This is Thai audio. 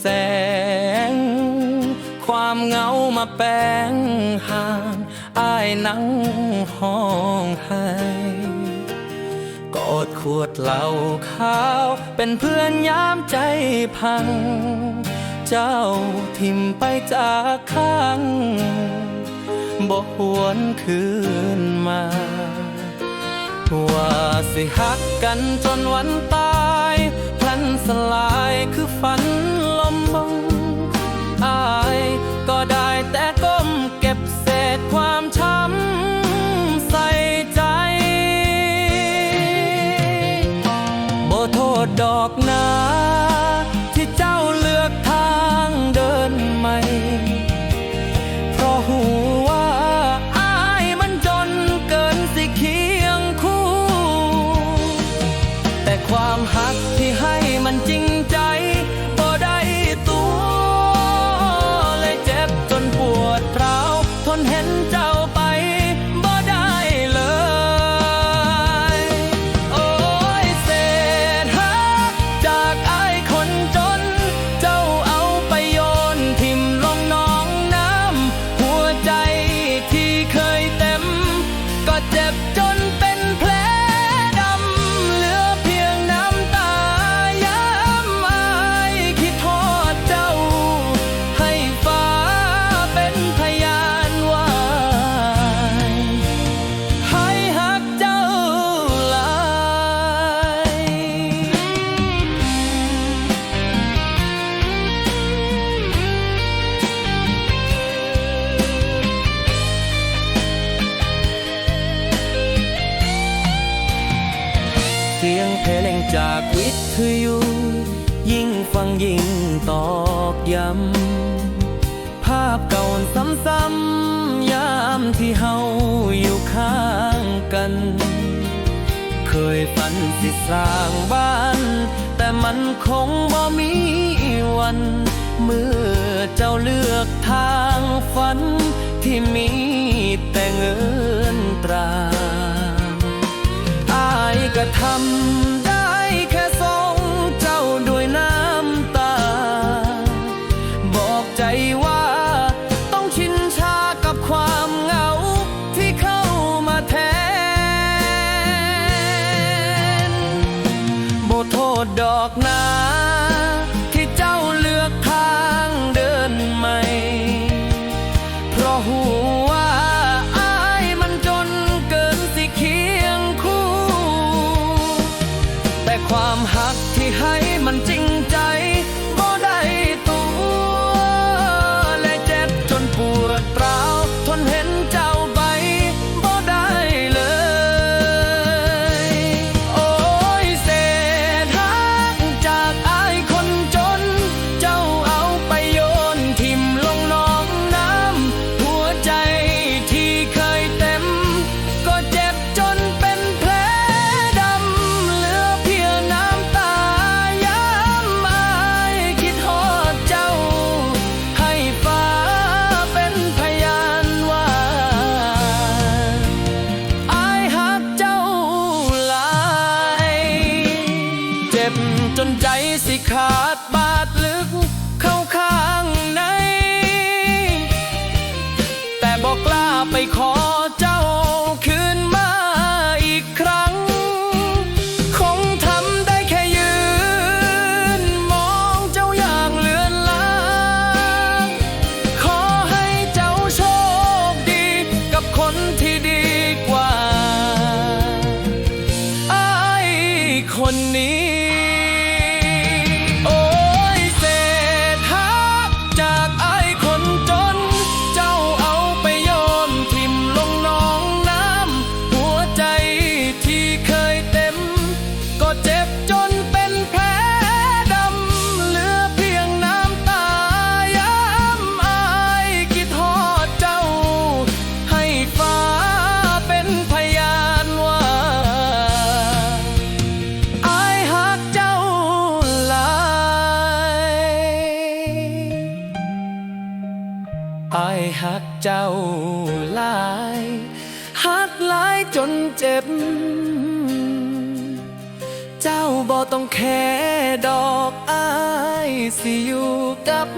แสง ความเหงามาแปลงห่างอายนั่งห้องไห้กอดขวดเหล้าขาว เป็นเพื่อนยามใจพัง เจ้าทิมไปจากข้างบ่หวนคืนมา ว่าสิหักกันจนวันตาย พลันสลายคือฝัน ก็ไลงจากวิทยุ ยิ่งฟังยิ่งตอกย้ำ ภาพเก่าซ้ำๆยามที่เฮาอยู่ข้างกัน เคยฝันสิสร้างบ้าน แต่มันคงบ่มีวัน เมื่อเจ้าเลือกทางฝันที่มีแต่เงินตราอายก็ทำ หัก สิขาดบาดลึกเข้าข้างใน แต่บอกกล้าไปขอเจ้าคืนมาอีกครั้ง คงทำได้แค่ยืน มองเจ้าอย่างเลือนลางขอให้เจ้าโชคดีกับคนที่ดีกว่าไอายคนนี้ หักเจ้าหลายหักหลายจนเจ็บ เจ้าบ่ต้องแค่ดอกอายสิอยู่กับ